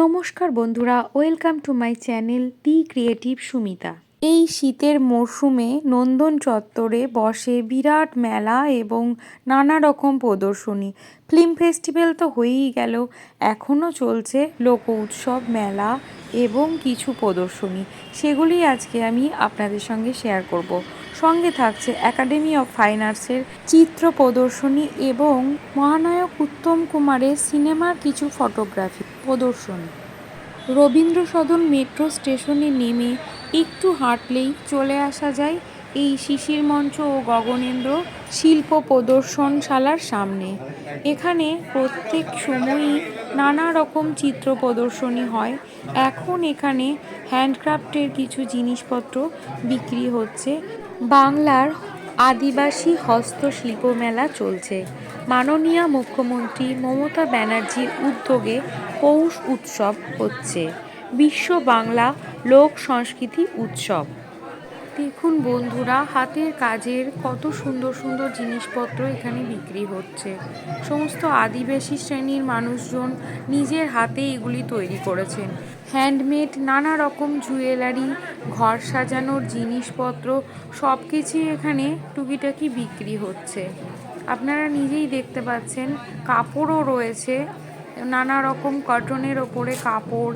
নমস্কার বন্ধুরা welcome to my channel the creative Sumita. এই শীতের মরশুমে নন্দন চত্বরে বসে বিরাট মেলা এবং নানা রকম প্রদর্শনী। ফিল্ম ফেস্টিভ্যাল তো হয়েই গেল। এখনও চলছে লোক উৎসব, মেলা এবং কিছু প্রদর্শনী। সেগুলি আজকে আমি আপনাদের সঙ্গে শেয়ার করব। সঙ্গে থাকছে একাডেমি অফ ফাইন আর্টসের চিত্র প্রদর্শনী এবং মহানায়ক উত্তম কুমারের সিনেমার কিছু ফটোগ্রাফি প্রদর্শনী। রবীন্দ্র সদন মেট্রো স্টেশনে নেমে একটু হাঁটলেই চলে আসা যায় এই শিশির মঞ্চ ও গগনেন্দ্র শিল্প প্রদর্শনশালার সামনে। এখানে প্রত্যেক সময়ই নানা রকম চিত্র প্রদর্শনী হয়। এখন এখানে হ্যান্ডক্রাফটের কিছু জিনিসপত্র বিক্রি হচ্ছে। বাংলার আদিবাসী হস্তশিল্প মেলা চলছে। মাননীয় মুখ্যমন্ত্রী মমতা ব্যানার্জির উদ্যোগে পৌষ উৎসব হচ্ছে। বিশ্ব বাংলা লোক সংস্কৃতি উৎসব। দেখুন বন্ধুরা, হাতের কাজের কত সুন্দর সুন্দর জিনিসপত্র এখানে বিক্রি হচ্ছে। সমস্ত আদিবাসী শ্রেণির মানুষজন নিজের হাতে এগুলি তৈরি করেছেন। হ্যান্ডমেড, নানা রকম জুয়েলারি, ঘর সাজানোর জিনিসপত্র সব কিছুই এখানে টুকিটাকি বিক্রি হচ্ছে। আপনারা নিজেই দেখতে পাচ্ছেন, কাপড়ও রয়েছে, নানা রকম কটনের ওপরে কাপড়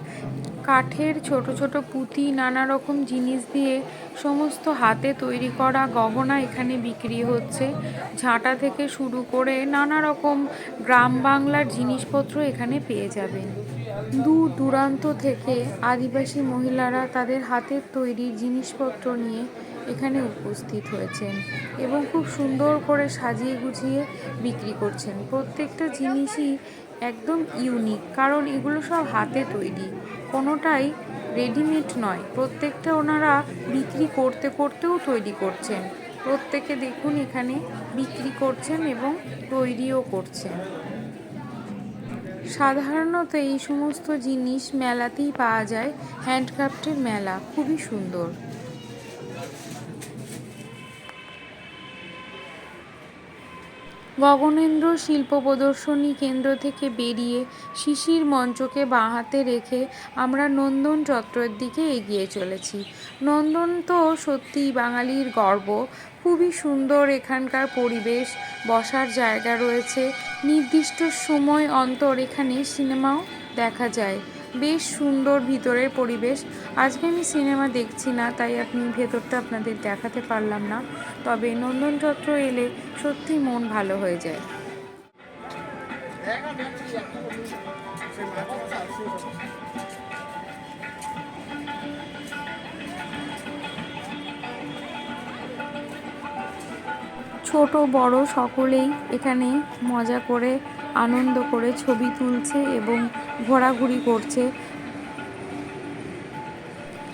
কাঠের ছোট ছোট পুঁতি, নানা রকম জিনিস দিয়ে সমস্ত হাতে তৈরি করা গহনা এখানে বিক্রি হচ্ছে। ঝাঁটা থেকে শুরু করে নানা রকম গ্রাম বাংলার জিনিসপত্র এখানে পেয়ে যাবেন। দূর দূরান্ত থেকে আদিবাসী মহিলারা তাদের হাতের তৈরি জিনিসপত্র নিয়ে এখানে উপস্থিত হয়েছেন এবং খুব সুন্দর করে সাজিয়ে গুছিয়ে বিক্রি করছেন। প্রত্যেকটা জিনিসই একদম ইউনিক কারণ এগুলো সব হাতে তৈরি। কোনোটাই রেডিমেড নয়। প্রত্যেকটা ওনারা বিক্রি করতে করতেও তৈরি করছেন। প্রত্যেকে দেখুন এখানে বিক্রি করছেন এবং তৈরিও করছেন। সাধারণত এই সমস্ত জিনিস মেলাতেই পাওয়া যায়। হ্যান্ডক্রাফ্টের মেলা, খুবই সুন্দর। গগনেন্দ্র শিল্প প্রদর্শনী কেন্দ্র থেকে বেরিয়ে শিশির মঞ্চকে বাঁ হাতে রেখে আমরা নন্দন চত্বরের দিকে এগিয়ে চলেছি। নন্দন তো সত্যিই বাঙালির গর্ব। খুবই সুন্দর এখানকার পরিবেশ, বসার জায়গা রয়েছে। নির্দিষ্ট সময় অন্তর এখানে সিনেমাও দেখা যায়। বেশ সুন্দর ভিতরের পরিবেশ। আজকে আমি সিনেমা দেখছি না, তাই আপনি ভেতরটা আপনাদের দেখাতে পারলাম না। তবে নন্দন চত্র এলে সত্যি মন ভালো হয়ে যায়। ছোট, বড় সকলেই এখানে মজা করে, আনন্দ করে ছবি তুলছে এবং ঘোরাঘুরি করছে।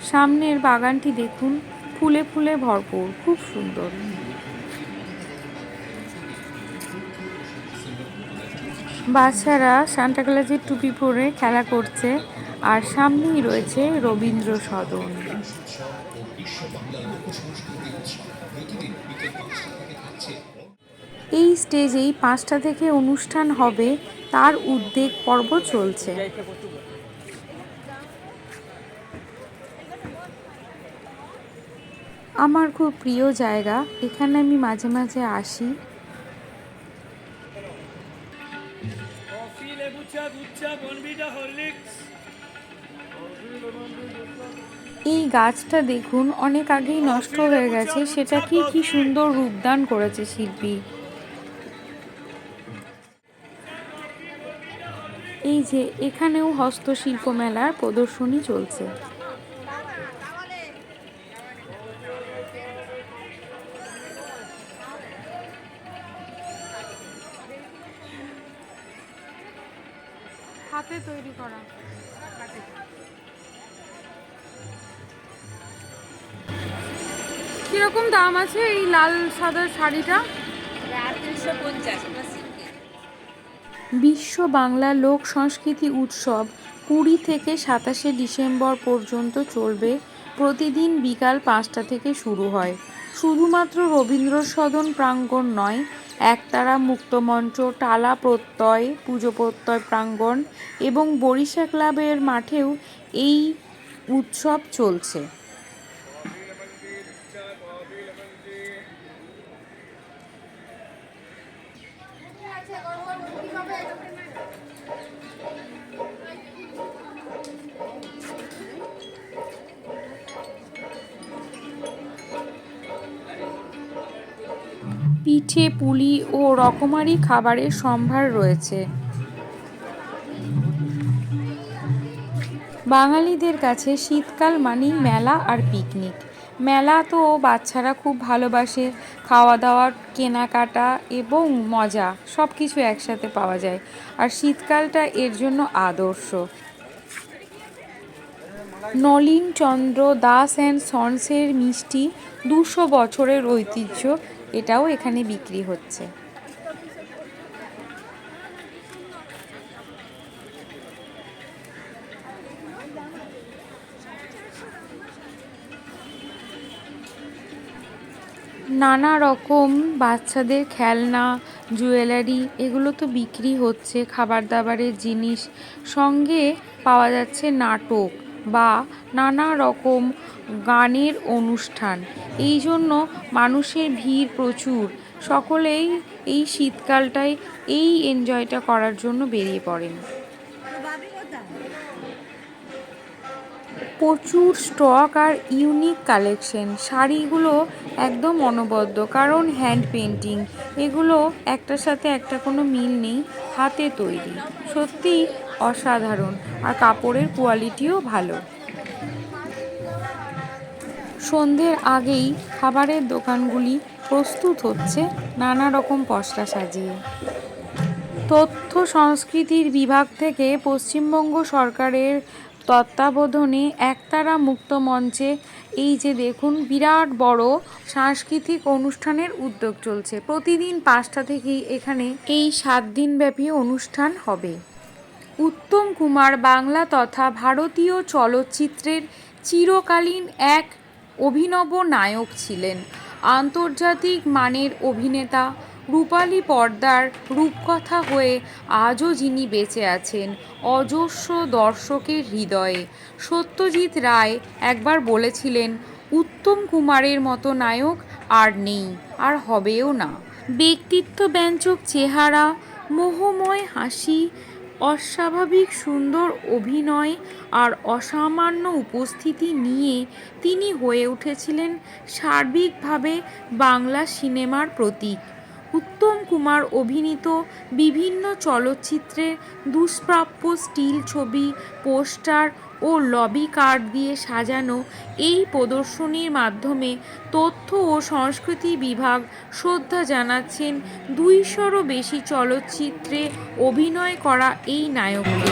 সামনের বাগানটি দেখুন, ফুলে ফুলে ভরপুর, খুব সুন্দর। বাচ্চারা সান্টাক্লাজের টুপি পরে খেলা করছে আর সামনেই রয়েছে রবীন্দ্র সদন। এই স্টেজেই পাঁচটা থেকে অনুষ্ঠান হবে তার উদ্বেগ পর্ব চলছে। আমার খুব প্রিয় জায়গা এখানে আমি মাঝে মাঝে আসি। এই গাছটা দেখুন অনেক আগেই নষ্ট হয়ে গেছে সেটা কি কি সুন্দর রূপদান করেছে শিল্পী। এই যে এখানেও হস্তশিল্প মেলার প্রদর্শনী চলছে। হাতে তৈরি করা। কীরকম দাম আছে এই লাল সাদা শাড়িটা? তিনশো পঞ্চাশ। বিশ্ব বাংলা লোক সংস্কৃতি উৎসব কুড়ি থেকে সাতাশে ডিসেম্বর পর্যন্ত চলবে। প্রতিদিন বিকাল পাঁচটা থেকে শুরু হয়। শুধুমাত্র রবীন্দ্র সদন প্রাঙ্গণ নয়, একতারা মুক্তমঞ্চ টালা প্রত্যয়, পুজো প্রত্যয় প্রাঙ্গণ এবং বরিশা ক্লাবের মাঠেও এই উৎসব চলছে। পিঠে, পুলি ও রকমারি খাবারের সম্ভার রয়েছে। বাঙালিদের কাছে শীতকাল মানেই মেলা আর পিকনিক। মেলা তো বাচ্চারা খুব ভালোবাসে। খাওয়া দাওয়া কেনাকাটা এবং মজা সব কিছু একসাথে পাওয়া যায়। আর শীতকালটা এর জন্য আদর্শ। নলিন চন্দ্র দাস অ্যান্ড সন্সের মিষ্টি দুশো বছরের ঐতিহ্য এটাও এখানে বিক্রি হচ্ছে। নানা রকম বাচ্চাদের খেলনা, জুয়েলারি, এগুলো তো বিক্রি হচ্ছে খাবার দাবারের জিনিস। সঙ্গে পাওয়া যাচ্ছে নাটক। বা নানা রকম গানের অনুষ্ঠান। এই জন্য মানুষের ভিড় প্রচুর। সকলেই এই শীতকালটায় এই এনজয়টা করার জন্য বেরিয়ে পড়েন। প্রচুর স্টক আর ইউনিক কালেকশন শাড়িগুলো একদম অনবদ্য। কারণ হ্যান্ড পেন্টিং এগুলো একটার সাথে একটা কোনো মিল নেই। হাতে তৈরি। সত্যি অসাধারণ। আর কাপড়ের কোয়ালিটিও ভালো। সন্ধ্যের আগেই খাবারের দোকানগুলি প্রস্তুত হচ্ছে নানা রকম পসরা সাজিয়ে। তথ্য সংস্কৃতির বিভাগ থেকে পশ্চিমবঙ্গ সরকারের তত্ত্বাবধানে একতারা মুক্ত মঞ্চে এই যে দেখুন বিরাট বড় সাংস্কৃতিক অনুষ্ঠানের উদ্যোগ চলছে। প্রতিদিন পাঁচটা থেকেই এখানে এই সাত দিনব্যাপী অনুষ্ঠান হবে। উত্তম কুমার বাংলা তথা ভারতীয় চলচ্চিত্রের চিরকালীন এক অভিনব নায়ক ছিলেন। আন্তর্জাতিক মানের অভিনেতা রূপালী পর্দার রূপকথা হয়ে আজও যিনি বেঁচে আছেন, অজস্র দর্শকের হৃদয়ে। সত্যজিৎ রায় একবার বলেছিলেন, উত্তম কুমারের মতো নায়ক আর নেই, আর হবেও না। ব্যক্তিত্ব ব্যঞ্জক চেহারা, মোহময় হাসি অস্বাভাবিক সুন্দর অভিনয় আর অসামান্য উপস্থিতি নিয়ে তিনি হয়ে উঠেছিলেন সার্বিকভাবে বাংলা সিনেমার প্রতীক। উত্তম কুমার অভিনীত বিভিন্ন চলচ্চিত্রে দুষ্প্রাপ্য স্টিল ছবি, পোস্টার ও লবি কার্ড দিয়ে সাজানো এই প্রদর্শনীর মাধ্যমে তথ্য ও সংস্কৃতি বিভাগ শ্রদ্ধা জানাচ্ছেন দুইশোরও বেশি চলচ্চিত্রে অভিনয় করা এই নায়ককে।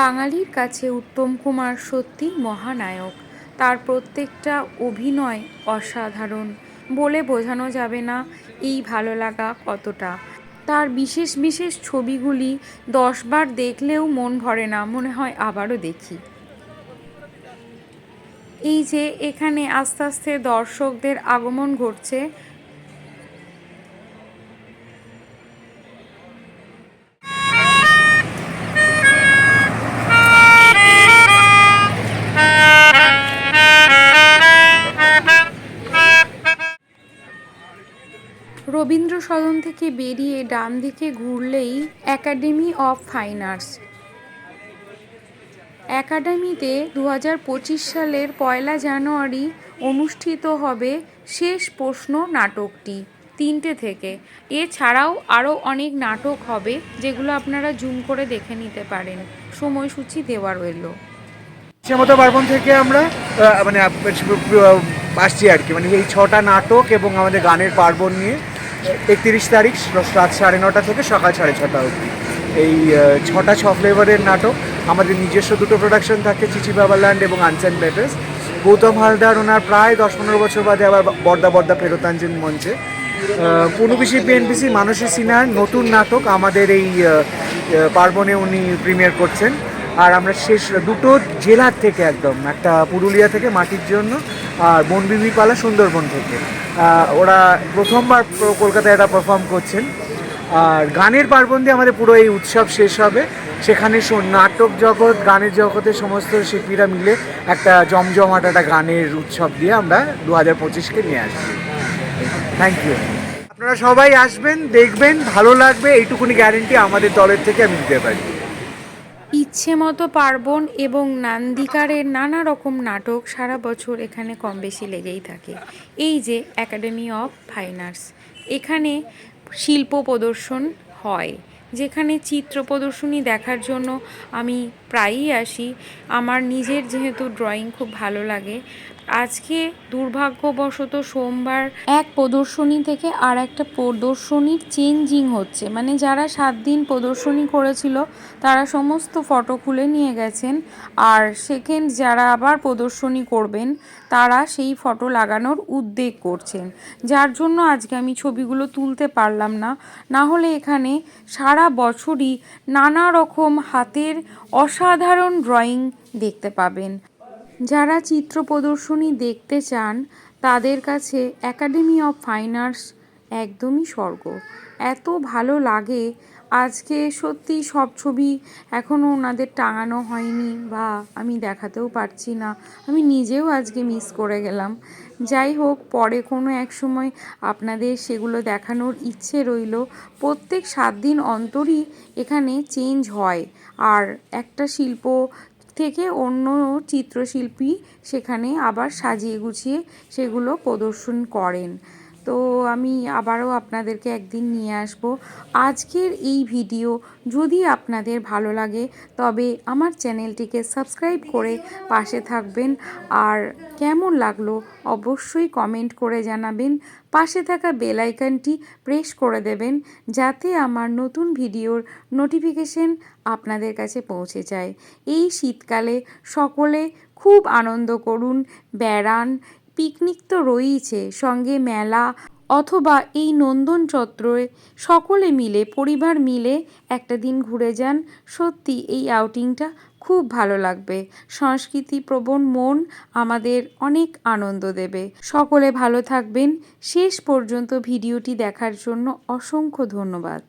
বাঙালির কাছে উত্তম কুমার সত্যি মহানায়ক। তার প্রত্যেকটা অভিনয় অসাধারণ। বলে বোঝানো যাবে না এই ভালো লাগা কতটা। তার বিশেষ বিশেষ ছবিগুলি দশবার দেখলেও মন ভরে না, মনে হয় আবারও দেখি। এই যে এখানে আস্তে আস্তে দর্শকদের আগমন ঘটছে থেকে বেরিয়ে ডান দিকে ঘুরলেই একাডেমি অফ ফাইন আর্টস একাডেমিতে দু হাজার পঁচিশ সালের পয়লা জানুয়ারি অনুষ্ঠিত হবে শেষ প্রশ্ন নাটকটি তিনটে থেকে। এছাড়াও আরও অনেক নাটক হবে যেগুলো আপনারা জুম করে দেখে নিতে পারেন। সময়সূচি দেওয়া রইল। মতো পার্বণ থেকে আমরা মানে আসছি আর কি। মানে এই ছটা নাটক এবং আমাদের গানের পার্বণ নিয়ে একত্রিশ তারিখ রাত সাড়ে নটা থেকে সকাল সাড়ে ছটা অবধি। এই ছটা ছ ফ্লেভারের নাটক। আমাদের নিজস্ব দুটো প্রোডাকশন থাকে, চিচি বাবাল্যান্ড এবং আনসেন পেপেস গৌতম হালদার, ওনার প্রায় দশ পনেরো বছর বাদে আবার বর্দা বর্দা ফেরত আনছেন মঞ্চে। পুনুবিসি পিএনপিসি মানসী সিনহার নতুন নাটক। আমাদের এই পার্বণে উনি প্রিমিয়ার করছেন। আর আমরা শেষ, দুটো জেলার থেকে একদম, একটা পুরুলিয়া থেকে মাটির জন্য, আর বনবিবি পালা সুন্দরবন থেকে। ওরা প্রথমবার কলকাতায় এটা পারফর্ম করছেন। আর গানের পার্বণ দিয়ে আমাদের পুরো এই উৎসব শেষ হবে। সেখানে নাটক জগৎ, গানের জগতের সমস্ত শিল্পীরা মিলে একটা জমজমাট একটা গানের উৎসব দিয়ে আমরা দু হাজার পঁচিশকে নিয়ে আসছি। থ্যাংক ইউ আপনারা সবাই আসবেন, দেখবেন, ভালো লাগবে, এইটুকুনি গ্যারেন্টি আমাদের দলের থেকে আমি দিতে পারি। ইচ্ছে মতো পার্বণ এবং নান্দিকারের নানা রকম নাটক সারা বছর এখানে কম বেশি লেগেই থাকে। এই যে একাডেমি অফ ফাইন আর্টস এখানে শিল্প প্রদর্শন হয়। যেখানে চিত্র প্রদর্শনী দেখার জন্য আমি প্রায়ই আসি। আমার নিজের যেহেতু ড্রয়িং খুব ভালো লাগে আজকে দুর্ভাগ্যবশত সোমবার এক প্রদর্শনী থেকে আর একটা প্রদর্শনীর চেঞ্জিং হচ্ছে। মানে যারা সাত দিন প্রদর্শনী করেছিল, তারা সমস্ত ফটো খুলে নিয়ে গেছেন। আর সেকেন্ড যারা আবার প্রদর্শনী করবেন, তারা সেই ফটো লাগানোর উদ্যোগ করছেন। যার জন্য আজকে আমি ছবিগুলো তুলতে পারলাম না। না হলে এখানে সারা বছরই নানা রকম হাতের অসাধারণ ড্রয়িং দেখতে পাবেন। যারা চিত্র প্রদর্শনী দেখতে চান, তাদের কাছে একাডেমি অফ ফাইন আর্টস একদমই স্বর্গ। এত ভালো লাগে। আজকে সত্যি সব ছবি এখনও ওনাদের টাঙানো হয়নি বা আমি দেখাতেও পারছি না। আমি নিজেও আজকে মিস করে গেলাম। যাই হোক, পরে কোনো এক সময় আপনাদের সেগুলো দেখানোর ইচ্ছে রইল। প্রত্যেক সাত দিন অন্তরই এখানে চেঞ্জ হয়। আর একটা শিল্প থেকে অন্য চিত্রশিল্পী সেখানে আবার সাজিয়ে গুছিয়ে সেগুলো প্রদর্শন করেন। তো আমি আবারও আপনাদেরকে একদিন নিয়ে আসব। আজকের এই ভিডিও যদি আপনাদের ভালো লাগে, তবে আমার চ্যানেলটিকে সাবস্ক্রাইব করে পাশে থাকবেন। আর কেমন লাগল অবশ্যই কমেন্ট করে জানাবেন। পাশে থাকা বেল আইকনটি প্রেস করে দেবেন, যাতে আমার নতুন ভিডিওর নোটিফিকেশন আপনাদের কাছে পৌঁছে যায়। এই শীতকালে সকলে খুব আনন্দ করুন, বেড়ান পিকনিক তো রয়েইছে, সঙ্গে মেলা অথবা এই নন্দন চত্বরে সকলে মিলে, পরিবার মিলে একটা দিন ঘুরে যান। সত্যি এই আউটিংটা খুব ভালো লাগবে। সংস্কৃতি প্রবণ মন আমাদের অনেক আনন্দ দেবে। সকলে ভালো থাকবেন। শেষ পর্যন্ত ভিডিওটি দেখার জন্য অসংখ্য ধন্যবাদ।